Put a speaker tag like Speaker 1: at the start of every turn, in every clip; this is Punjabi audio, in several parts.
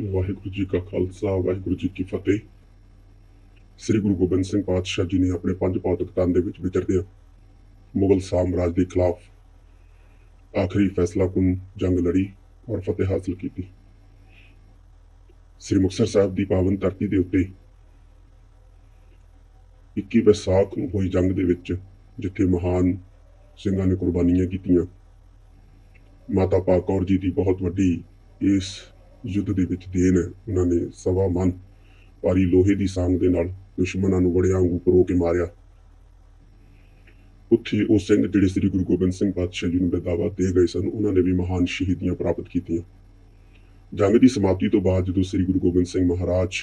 Speaker 1: ਵਾਹਿਗੁਰੂ ਜੀ ਕਾ ਖਾਲਸਾ, ਵਾਹਿਗੁਰੂ ਜੀ ਕੀ ਫਤਿਹ। ਸ੍ਰੀ ਗੁਰੂ ਗੋਬਿੰਦ ਸਿੰਘ ਪਾਤਸ਼ਾਹ ਜੀ ਨੇ ਆਪਣੇ ਪੰਜ ਪਾਤਕ ਦੇ ਵਿੱਚ ਵਿਚਰਦਿਆਂ ਮੁਗਲ ਸਾਮਰਾਜ ਦੇ ਖਿਲਾਫ ਆਖਰੀ ਫੈਸਲਾਕੁਨ ਜੰਗ ਲੜੀ ਔਰ ਫਤਿਹ ਹਾਸਲ ਕੀਤੀ। ਸ੍ਰੀ ਮੁਕਤਸਰ ਸਾਹਿਬ ਦੀ ਪਾਵਨ ਧਰਤੀ ਦੇ ਉੱਤੇ 21 ਵਿਸਾਖ ਨੂੰ ਹੋਈ ਜੰਗ ਦੇ ਵਿੱਚ ਜਿੱਥੇ ਮਹਾਨ ਸਿੰਘਾਂ ਨੇ ਕੁਰਬਾਨੀਆਂ ਕੀਤੀਆਂ। ਮਾਤਾ ਪਾਕ ਕੌਰ ਜੀ ਦੀ ਬਹੁਤ ਵੱਡੀ ਇਸ ਯੁੱਧ ਦੇ ਵਿੱਚ ਦੇਣ ਹੈ ਉਹਨਾਂ ਨੇ ਸਵਾ ਮਨ ਭਾਰੀ ਲੋਹੇ ਦੀ ਸੰਗ ਦੇ ਨਾਲ ਦੁਸ਼ਮਣਾਂ ਨੂੰ ਵੜਿਆਂ ਵਾਂਗੂ ਪਰੋ ਕੇ ਮਾਰਿਆ। ਉੱਥੇ ਉਹ ਸਿੰਘ ਜਿਹੜੇ ਸ੍ਰੀ ਗੁਰੂ ਗੋਬਿੰਦ ਸਿੰਘ ਪਾਤਸ਼ਾਹ ਜੀ ਨੂੰ ਬਦਾਵਾ ਦੇ ਗਏ ਸਨ, ਉਹਨਾਂ ਨੇ ਵੀ ਮਹਾਨ ਸ਼ਹੀਦੀਆਂ ਪ੍ਰਾਪਤ ਕੀਤੀਆਂ। ਜੰਗ ਦੀ ਸਮਾਪਤੀ ਤੋਂ ਬਾਅਦ ਜਦੋਂ ਸ੍ਰੀ ਗੁਰੂ ਗੋਬਿੰਦ ਸਿੰਘ ਮਹਾਰਾਜ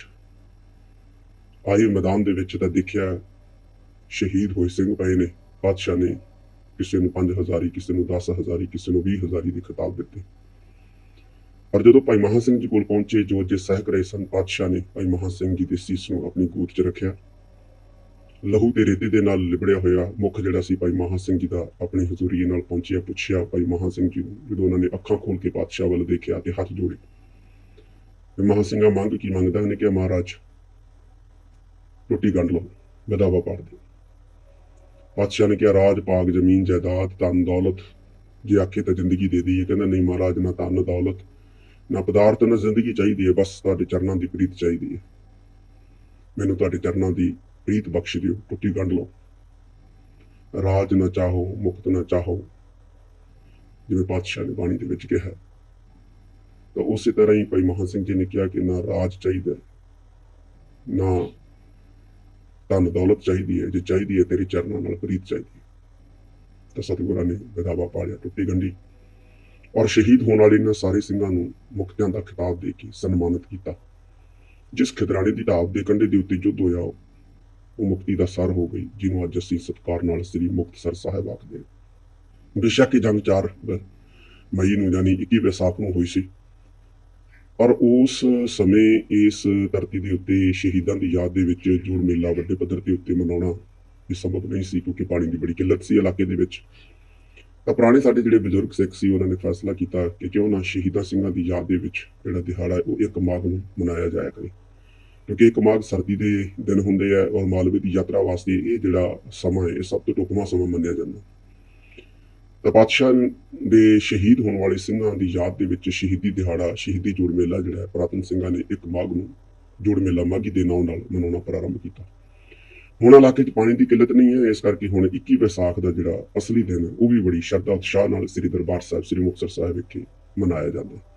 Speaker 1: ਆਏ ਮੈਦਾਨ ਦੇ ਵਿੱਚ ਤਾਂ ਦੇਖਿਆ ਸ਼ਹੀਦ ਹੋਏ ਸਿੰਘ ਪਏ ਨੇ। ਪਾਤਸ਼ਾਹ ਨੇ ਕਿਸੇ ਨੂੰ 5000 ਕਿਸੇ ਨੂੰ 10000 ਕਿਸੇ ਨੂੰ 20000 ਦੇ ਖਿਤਾਬ ਦਿੱਤੇ। ਪਰ ਜਦੋਂ ਭਾਈ ਮਹਾਂ ਸਿੰਘ ਜੀ ਕੋਲ ਪਹੁੰਚੇ, ਜੋ ਜੇ ਸਹਿਕ ਰਹੇ ਸਨ, ਪਾਤਸ਼ਾਹ ਨੇ ਭਾਈ ਮਹਾਂ ਸਿੰਘ ਜੀ ਦੇ ਸੀਸ ਨੂੰ ਆਪਣੀ ਗੂਠ 'ਚ ਰੱਖਿਆ। ਲਹੂ ਤੇ ਰੇਤੇ ਦੇ ਨਾਲ ਲਿਬੜਿਆ ਹੋਇਆ ਮੁਖ ਜਿਹੜਾ ਸੀ ਭਾਈ ਮਹਾਂ ਸਿੰਘ ਜੀ ਦਾ, ਆਪਣੀ ਹਜ਼ੂਰੀ ਨਾਲ ਪਹੁੰਚਿਆ, ਪੁੱਛਿਆ ਭਾਈ ਮਹਾਂ ਸਿੰਘ ਜੀ ਨੂੰ, ਜਦੋਂ ਉਹਨਾਂ ਨੇ ਅੱਖਾਂ ਖੋਲ ਕੇ ਪਾਤਸ਼ਾਹ ਵੱਲ ਦੇਖਿਆ ਤੇ ਹੱਥ ਜੋੜੇ। ਤੇ ਮਹਾਂ ਸਿੰਘਾ ਮੰਗ ਕੀ ਮੰਗਦਾ? ਉਹਨੇ ਕਿਹਾ, ਮਹਾਰਾਜ, ਰੋਟੀ ਗੰਢ ਲਓ ਗਦਾਵਾ ਪਾੜ ਦਿਓ ਪਾਤਸ਼ਾਹ ਨੇ ਕਿਹਾ, ਰਾਜ, ਪਾਗ, ਜ਼ਮੀਨ, ਜਾਇਦਾਦ, ਧਨ, ਦੌਲਤ, ਜੇ ਆਖੇ ਤਾਂ ਜ਼ਿੰਦਗੀ ਦੇ ਦਈਏ। ਕਹਿੰਦਾ, ਨਹੀਂ ਮਹਾਰਾਜ, ਨਾ ਧਨ ਦੌਲਤ। ਨਾ ਪਦਾਰਥ ਨਾ ਜ਼ਿੰਦਗੀ ਚਾਹੀਦੀ ਹੈ, ਬਸ ਤੁਹਾਡੇ ਚਰਨਾਂ ਦੀ ਪ੍ਰੀਤ ਚਾਹੀਦੀ ਹੈ। ਮੈਨੂੰ ਤੁਹਾਡੇ ਚਰਨਾਂ ਦੀ ਪ੍ਰੀਤ ਬਖਸ਼ ਦਿਓ, ਟੁੱਟੀ ਗੰਢ ਲਓ। ਰਾਜ ਨਾ ਚਾਹੋ, ਮੁਕਤ ਨਾ ਚਾਹੋ। ਜਿਵੇਂ ਪਾਤਸ਼ਾਹ ਨੇ ਬਾਣੀ ਦੇ ਵਿੱਚ ਕਿਹਾ ਤਾਂ ਉਸੇ ਤਰ੍ਹਾਂ ਹੀ ਭਾਈ ਮਹਾਂ ਸਿੰਘ ਜੀ ਨੇ ਕਿਹਾ ਕਿ ਨਾ ਰਾਜ ਚਾਹੀਦਾ ਨਾ ਧਨ ਦੌਲਤ ਚਾਹੀਦੀ ਹੈ। ਜੇ ਚਾਹੀਦੀ ਹੈ, ਤੇਰੇ ਚਰਨਾਂ ਨਾਲ ਪ੍ਰੀਤ ਚਾਹੀਦੀ ਹੈ। ਤਾਂ ਸਤਿਗੁਰਾਂ ਨੇ ਵਿਦਾਵਾ ਪਾਲਿਆ, ਟੁੱਟੀ ਗੰਢੀ। ਔਰ ਸ਼ਹੀਦ ਹੋਣ ਵਾਲੇ ਇਹਨਾਂ ਸਾਰੇ ਸਿੰਘਾਂ ਨੂੰ ਮੁਕਤਿਆਂ ਦਾ ਖਿਤਾਬ ਦੇ ਕੇ ਸਨਮਾਨਿਤ ਕੀਤਾ। ਜਿਸ ਖਿਦਰਾਣੇ ਦੀ ਢਾਬ ਦੇ ਕੰਢੇ ਦੇ ਉੱਤੇ ਯੁੱਧ ਹੋਇਆ, ਉਹ ਮੁਕਤੀ ਦਾ ਸਰ ਹੋ ਗਈ, ਜਿਹਨੂੰ ਅੱਜ ਅਸੀਂ ਸਤਿਕਾਰ ਨਾਲ ਸ੍ਰੀ ਮੁਕਤਸਰ ਸਾਹਿਬ ਆਖਦੇ ਹਾਂ। ਬੇਸ਼ੱਕ ਜੰਗ 4 ਮਈ ਨੂੰ ਯਾਨੀ 21 ਵਿਸਾਖ ਨੂੰ ਹੋਈ ਸੀ। ਪਰ ਉਸ ਸਮੇਂ ਇਸ ਧਰਤੀ ਦੇ ਉੱਤੇ ਸ਼ਹੀਦਾਂ ਦੀ ਯਾਦ ਦੇ ਵਿੱਚ ਜੋੜ ਮੇਲਾ ਵੱਡੇ ਪੱਧਰ ਤੇ ਉੱਤੇ ਮਨਾਉਣਾ ਇਹ ਸੰਭਵ ਨਹੀਂ ਸੀ, ਕਿਉਂਕਿ ਪਾਣੀ ਦੀ ਬੜੀ ਕਿੱਲਤ ਸੀ ਇਲਾਕੇ ਦੇ ਵਿੱਚ। ਤਾਂ ਪੁਰਾਣੇ ਸਾਡੇ ਜਿਹੜੇ ਬਜ਼ੁਰਗ ਸਿੱਖ ਸੀ, ਉਹਨਾਂ ਨੇ ਫੈਸਲਾ ਕੀਤਾ ਕਿ ਕਿਉਂ ਨਾ ਸ਼ਹੀਦਾਂ ਸਿੰਘਾਂ ਦੀ ਯਾਦ ਦੇ ਵਿੱਚ ਜਿਹੜਾ ਦਿਹਾੜਾ ਉਹ ਇੱਕ ਮਾਘ ਨੂੰ ਮਨਾਇਆ ਜਾਇਆ ਕਰੇ। ਕਿਉਂਕਿ ਇੱਕ ਮਾਘ ਸਰਦੀ ਦੇ ਦਿਨ ਹੁੰਦੇ ਆ ਔਰ ਮਾਲਵੇ ਦੀ ਯਾਤਰਾ ਵਾਸਤੇ ਇਹ ਜਿਹੜਾ ਸਮਾਂ ਹੈ, ਇਹ ਸਭ ਤੋਂ ਢੁਕਵਾਂ ਸਮਾਂ ਮੰਨਿਆ ਜਾਂਦਾ। ਤਾਂ ਪਾਤਸ਼ਾਹ ਦੇ ਸ਼ਹੀਦ ਹੋਣ ਵਾਲੇ ਸਿੰਘਾਂ ਦੀ ਯਾਦ ਦੇ ਵਿੱਚ ਸ਼ਹੀਦੀ ਦਿਹਾੜਾ, ਸ਼ਹੀਦੀ ਜੋੜ ਮੇਲਾ ਜਿਹੜਾ ਹੈ, ਪ੍ਰਾਤਨ ਸਿੰਘਾਂ ਨੇ ਇੱਕ ਮਾਘ ਨੂੰ ਜੋੜ ਮੇਲਾ, ਮਾਘੀ ਦੇ ਨਾਂ ਨਾਲ ਮਨਾਉਣਾ ਪ੍ਰਾਰੰਭ ਕੀਤਾ। ਹੁਣ ਇਲਾਕੇ 'ਚ ਪਾਣੀ ਦੀ ਕਿੱਲਤ ਨਹੀਂ ਹੈ, ਇਸ ਕਰਕੇ ਹੁਣ 21 ਵਿਸਾਖ ਦਾ ਜਿਹੜਾ ਅਸਲੀ ਦਿਨ ਹੈ, ਉਹ ਵੀ ਬੜੀ ਸ਼ਰਧਾ ਉਤਸ਼ਾਹ ਨਾਲ ਸ੍ਰੀ ਦਰਬਾਰ ਸਾਹਿਬ, ਸ੍ਰੀ ਮੁਕਤਸਰ ਸਾਹਿਬ ਵਿਖੇ ਮਨਾਇਆ ਜਾਂਦਾ ਹੈ।